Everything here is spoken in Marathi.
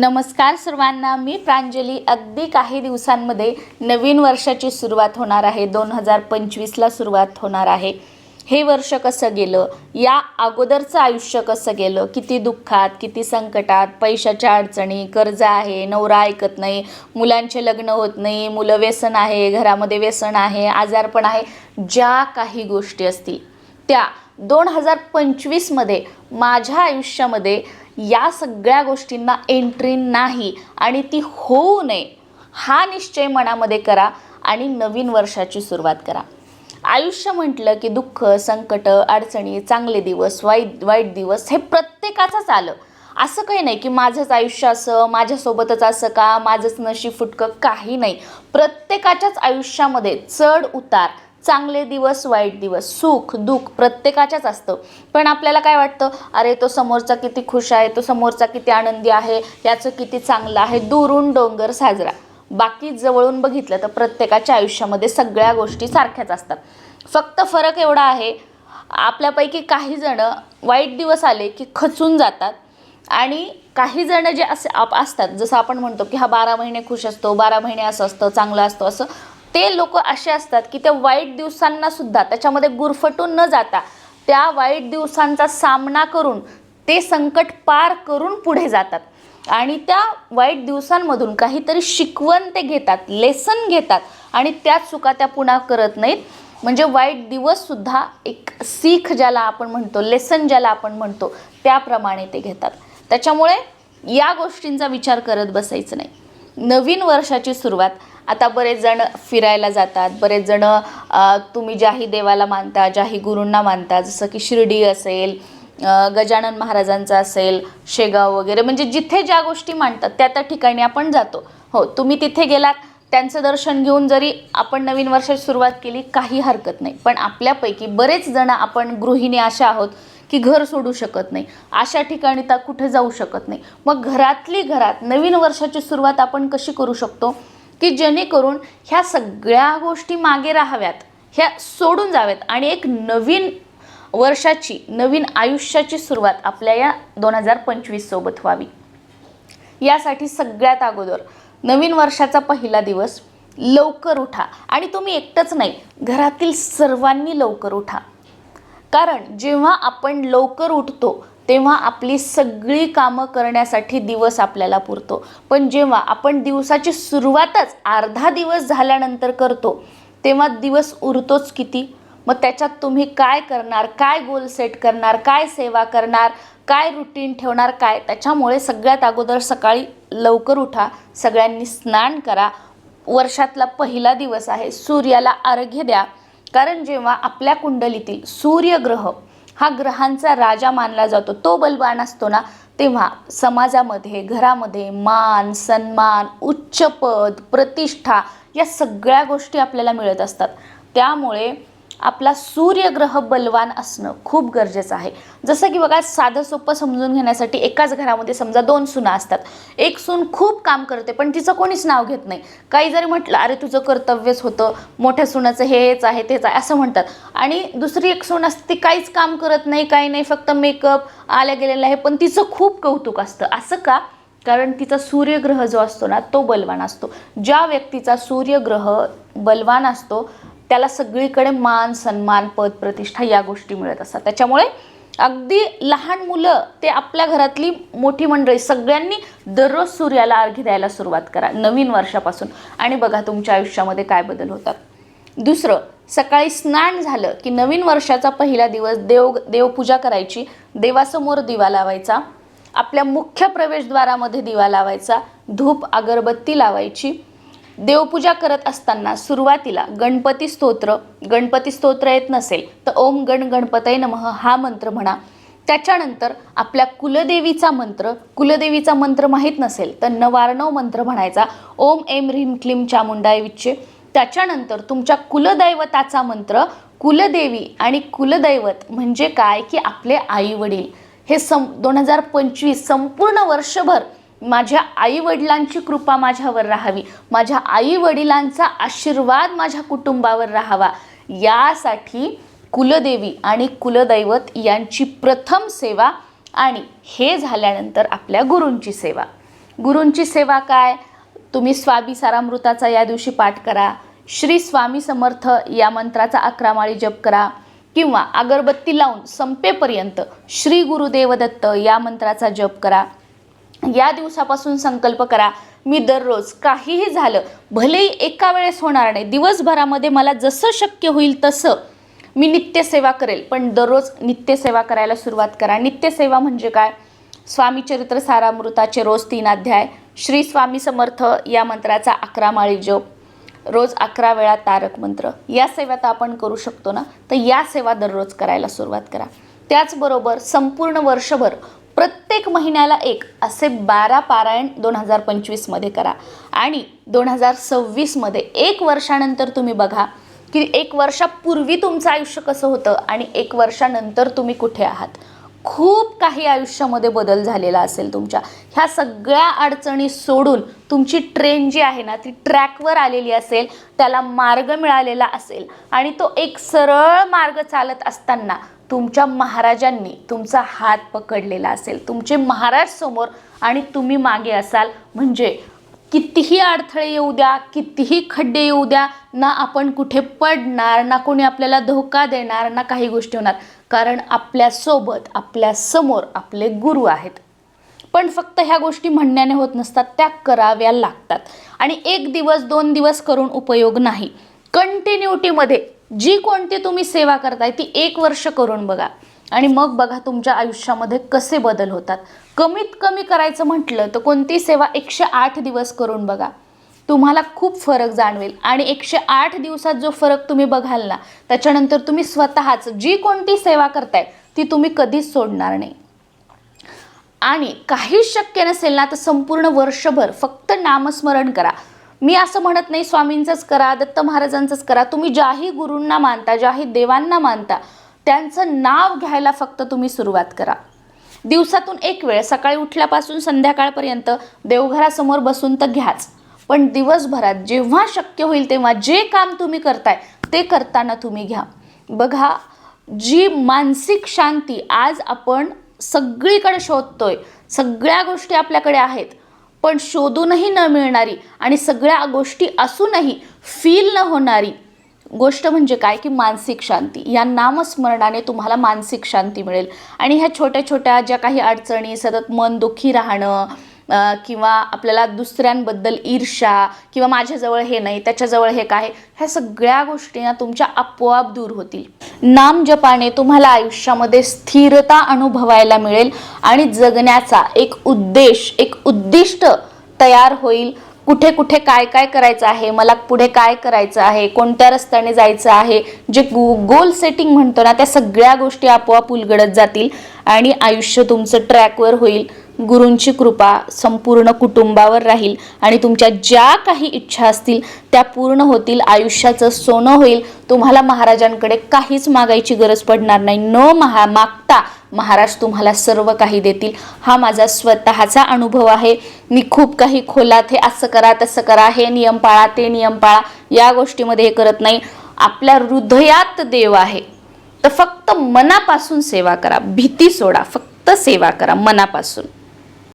नमस्कार सर्वांना मी प्रांजली. अगदी काही दिवसांमध्ये नवीन वर्षाची सुरुवात होणार आहे. दोन हजार पंचवीसला सुरुवात होणार आहे. हे वर्ष कसं गेलं? या अगोदरचं आयुष्य कसं गेलं? किती दुःखात किती संकटात पैशाच्या अडचणी कर्ज आहे नवरा ऐकत नाही मुलांचे लग्न होत नाही मुलं व्यसन आहे घरामध्ये व्यसन आहे आजारपण आहे ज्या काही गोष्टी असतील. त्या दोन हजार पंचवीसमध्ये माझ्या आयुष्यामध्ये या सगळ्या गोष्टींना एंट्री नाही आणि ती होऊ नये हा निश्चय मनामध्ये करा आणि नवीन वर्षाची सुरुवात करा. आयुष्य म्हटलं की दुःख संकट अडचणी चांगले दिवस वाईट वाईट दिवस हे प्रत्येकाचंच आलं. असं काही नाही की माझंच आयुष्य असं माझ्यासोबतच असं का माझंच नशीब फुटकं काही नाही. प्रत्येकाच्याच आयुष्यामध्ये चढ उतार चांगले दिवस वाईट दिवस सुख दुःख प्रत्येकाच्याच असतं. पण आपल्याला काय वाटतं? अरे तो समोरचा किती खुश आहे तो समोरचा किती आनंदी आहे याचं किती चांगलं आहे दुरून डोंगर साजरा. बाकी जवळून बघितलं तर प्रत्येकाच्या आयुष्यामध्ये सगळ्या गोष्टी सारख्याच असतात. फक्त फरक एवढा आहे आपल्यापैकी काही जणं वाईट दिवस आले की खचून जातात आणि काही जण जे असे आप असतात. जसं आपण म्हणतो की हा बारा महिने खुश असतो बारा महिने असं असतं चांगलं असतं असं ते लोक असे असतात की त्या वाईट दिवसांना सुद्धा त्याच्यामध्ये गुरफटून न जाता त्या वाईट दिवसांचा सामना करून ते संकट पार करून पुढे जातात. आणि त्या वाईट दिवसांमधून काहीतरी शिकवण ते घेतात लेसन घेतात आणि त्याच चुका त्या पुन्हा करत नाहीत. म्हणजे वाईट दिवससुद्धा एक सीख ज्याला आपण म्हणतो लेसन ज्याला आपण म्हणतो त्याप्रमाणे ते घेतात. त्याच्यामुळे या गोष्टींचा विचार करत बसायचं नाही. नवीन वर्षाची सुरुवात आता बरेच जण फिरायला जातात बरेच जण तुम्ही ज्याही देवाला मानता ज्याही गुरूंना मानता जसं की शिर्डी असेल गजानन महाराजांचं असेल शेगाव वगैरे म्हणजे जिथे ज्या गोष्टी मांडतात त्या त्या ठिकाणी आपण जातो. हो तुम्ही तिथे गेलात त्यांचं दर्शन घेऊन जरी आपण नवीन वर्षाची सुरुवात केली काही हरकत नाही. पण आपल्यापैकी बरेच जण आपण गृहिणी अशा आहोत की घर सोडू शकत नाही. अशा ठिकाणी तर कुठे जाऊ शकत नाही. मग घरातली घरात नवीन वर्षाची सुरुवात आपण कशी करू शकतो? की जेणेकरून ह्या सगळ्या गोष्टी मागे राहाव्यात ह्या सोडून जाव्यात आणि एक नवीन वर्षाची नवीन आयुष्याची सुरुवात आपल्या या दोन हजार पंचवीससोबत व्हावी. यासाठी सगळ्यात अगोदर नवीन वर्षाचा पहिला दिवस लवकर उठा. आणि तुम्ही एकटंच नाही घरातील सर्वांनी लवकर उठा. कारण जेव्हा आपण लवकर उठतो तेव्हा आपली सगळी कामं करण्यासाठी दिवस आपल्याला पुरतो. पण जेव्हा आपण दिवसाची सुरुवातच अर्धा दिवस झाल्यानंतर करतो तेव्हा दिवस उरतोच किती? मग त्याच्यात तुम्ही काय करणार? काय गोल सेट करणार? काय सेवा करणार? काय रुटीन ठेवणार? काय? त्याच्यामुळे सगळ्यात अगोदर सकाळी लवकर उठा सगळ्यांनी स्नान करा. वर्षातला पहिला दिवस आहे सूर्याला अर्घ्य द्या. कारण जेव्हा आपल्या कुंडलीतील सूर्यग्रह हा ग्रहांचा राजा मानला जातो. तो बलवान असतो ना तेव्हा समाजामध्ये घरामध्ये मान सन्मान उच्चपद प्रतिष्ठा या सगळ्या गोष्टी आपल्याला मिळत असतात. त्यामुळे आपला सूर्यग्रह बलवान असणं खूप गरजेचं आहे. जसं की बघा साधं सोपं समजून घेण्यासाठी एकाच घरामध्ये समजा दोन सुना असतात. एक सून खूप काम करते पण तिचं कोणीच नाव घेत नाही. काही जरी म्हटलं अरे तुझं कर्तव्यच होतं मोठ्या सुनाचं हेच आहे तेच आहे असं म्हणतात. आणि दुसरी एक सून असते ती काहीच काम करत नाही काही नाही फक्त मेकअप आल्या गेलेलं आहे पण तिचं खूप कौतुक असतं. असं का? कारण तिचा सूर्यग्रह जो असतो ना तो बलवान असतो. ज्या व्यक्तीचा सूर्यग्रह बलवान असतो त्याला सगळीकडे मान सन्मान पद प्रतिष्ठा या गोष्टी मिळत असतात. त्याच्यामुळे अगदी लहान मुलं ते आपल्या घरातली मोठी मंडळी सगळ्यांनी दररोज सूर्याला अर्घ्य द्यायला सुरुवात करा नवीन वर्षापासून. आणि बघा तुमच्या आयुष्यामध्ये काय बदल होतात. दुसरं सकाळी स्नान झालं की नवीन वर्षाचा पहिला दिवस देव देवपूजा करायची. देवासमोर दिवा लावायचा. आपल्या मुख्य प्रवेशद्वारामध्ये दिवा लावायचा. धूप अगरबत्ती लावायची. देवपूजा करत असताना सुरुवातीला गणपती स्तोत्र गणपती स्तोत्र येत नसेल तर ओम गण गणपतय नमः हा मंत्र म्हणा. त्याच्यानंतर आपल्या कुलदेवीचा मंत्र कुलदेवीचा मंत्र माहीत नसेल तर नवारणव मंत्र म्हणायचा. ओम एम ह्रीम क्लीम चामुंडाय विच्चे. त्याच्यानंतर तुमच्या कुलदैवताचा मंत्र कुलदेवी आणि कुलदैवत म्हणजे काय? की आपले आई वडील. हे सं दोन हजार पंचवीस संपूर्ण वर्षभर माझ्या आई वडिलांची कृपा माझ्यावर राहावी. माझ्या आई वडिलांचा आशीर्वाद माझ्या कुटुंबावर राहावा. यासाठी कुलदेवी आणि कुलदैवत यांची प्रथम सेवा आणि हे झाल्यानंतर आपल्या गुरूंची सेवा. गुरूंची सेवा काय? तुम्ही स्वामी सारामृताचा या दिवशी पाठ करा. श्री स्वामी समर्थ या मंत्राचा अकरा माळी जप करा. किंवा अगरबत्ती लावून संपेपर्यंत श्री गुरुदेवदत्त या मंत्राचा जप करा. या दिवसापासून संकल्प करा. मी दररोज काहीही झालं भलेही एका वेळेस होणार नाही दिवसभरामध्ये मला जसं शक्य होईल तसं मी नित्यसेवा करेल. पण दररोज नित्यसेवा करायला सुरुवात करा. नित्यसेवा म्हणजे काय? स्वामी चरित्र सारामृताचे रोज तीन अध्याय श्री स्वामी समर्थ या मंत्राचा अकरा माळी जप रोज अकरा वेळा तारक मंत्र. या सेवा तर आपण करू शकतो ना? तर या सेवा दररोज करायला सुरुवात करा. त्याचबरोबर संपूर्ण वर्षभर प्रत्येक महिन्याला एक असे बारा पारायण दोन हजार पंचवीसमध्ये करा. आणि दोन हजार सव्वीसमध्ये एक वर्षानंतर तुम्ही बघा की एक वर्षापूर्वी तुमचं आयुष्य कसं होतं आणि एक वर्षानंतर तुम्ही कुठे आहात. खूप काही आयुष्यामध्ये बदल झालेला असेल तुमच्या. ह्या सगळ्या अडचणी सोडून तुमची ट्रेन जी आहे ना ती ट्रॅकवर आलेली असेल त्याला मार्ग मिळालेला असेल आणि तो एक सरळ मार्ग चालत असताना तुमच्या महाराजांनी तुमचा हात पकडलेला असेल. तुमचे महाराज समोर आणि तुम्ही मागे असाल. म्हणजे कितीही अडथळे येऊ द्या कितीही खड्डे येऊ द्या ना आपण कुठे पडणार ना कोणी आपल्याला धोका देणार ना काही गोष्टी होणार. कारण आपल्यासोबत आपल्यासमोर आपले गुरु आहेत. पण फक्त ह्या गोष्टी म्हणण्याने होत नसतात त्या कराव्या लागतात. आणि एक दिवस दोन दिवस करून उपयोग नाही. कंटिन्युटीमध्ये जी कोणती तुम्ही सेवा करताय ती एक वर्ष करून बघा. आणि मग बघा तुमच्या आयुष्यामध्ये कसे बदल होतात. कमीत कमी करायचं म्हटलं तर कोणती सेवा एकशे आठ दिवस करून बघा. तुम्हाला खूप फरक जाणवेल. आणि एकशे आठ दिवसात जो फरक तुम्ही बघाल ना त्याच्यानंतर तुम्ही स्वतःच जी कोणती सेवा करताय ती तुम्ही कधीच सोडणार नाही. आणि काहीच शक्य नसेल ना तर संपूर्ण वर्षभर फक्त नामस्मरण करा. मी असं म्हणत नाही स्वामींचंच करा दत्त महाराजांचंच करा. तुम्ही ज्याही गुरूंना मानता ज्याही देवांना मानता त्यांचं नाव घ्यायला फक्त तुम्ही सुरुवात करा. दिवसातून एक वेळ सकाळी उठल्यापासून संध्याकाळपर्यंत देवघरासमोर बसून तर घ्याच. पण दिवसभरात जेव्हा शक्य होईल तेव्हा जे काम तुम्ही करताय ते करताना तुम्ही घ्या. बघा जी मानसिक शांती आज आपण सगळीकडे शोधतोय सगळ्या गोष्टी आपल्याकडे आहेत पण शोधूनही न मिळणारी आणि सगळ्या गोष्टी असूनही फील न होणारी गोष्ट म्हणजे काय? की मानसिक शांती. या नामस्मरणाने तुम्हाला मानसिक शांती मिळेल. आणि ह्या छोट्या छोट्या ज्या काही अडचणी सतत मन दुःखी राहणं किंवा आपल्याला दुसऱ्यांबद्दल ईर्षा किंवा माझ्याजवळ हे नाही त्याच्याजवळ हे काय ह्या सगळ्या गोष्टी ना तुमच्या आपोआप दूर होतील. नाम जपाने तुम्हाला आयुष्यामध्ये स्थिरता अनुभवायला मिळेल आणि जगण्याचा एक उद्देश एक उद्दिष्ट तयार होईल. कुठे कुठे काय काय करायचं आहे मला पुढे काय करायचं आहे कोणत्या रस्त्याने जायचं आहे जे गो गोल सेटिंग म्हणतो ना त्या सगळ्या गोष्टी आपोआप उलगडत जातील आणि आयुष्य तुमचं ट्रॅकवर होईल. गुरूंची कृपा संपूर्ण कुटुंबावर राहील आणि तुमच्या ज्या काही इच्छा असतील त्या पूर्ण होतील आयुष्याचं सोनं होईल. तुम्हाला महाराजांकडे काहीच मागायची गरज पडणार नाही. न महा मागता महाराज तुम्हाला सर्व काही देतील. हा माझा स्वतःचा अनुभव आहे. मी खूप काही खोलात हे असं करा तसं करा. हे नियम पाळा ते नियम पाळा. या गोष्टीमध्ये हे करत नाही. आपल्या हृदयात देव आहे. तर फक्त मनापासून सेवा करा. भीती सोडा. फक्त सेवा करा मनापासून.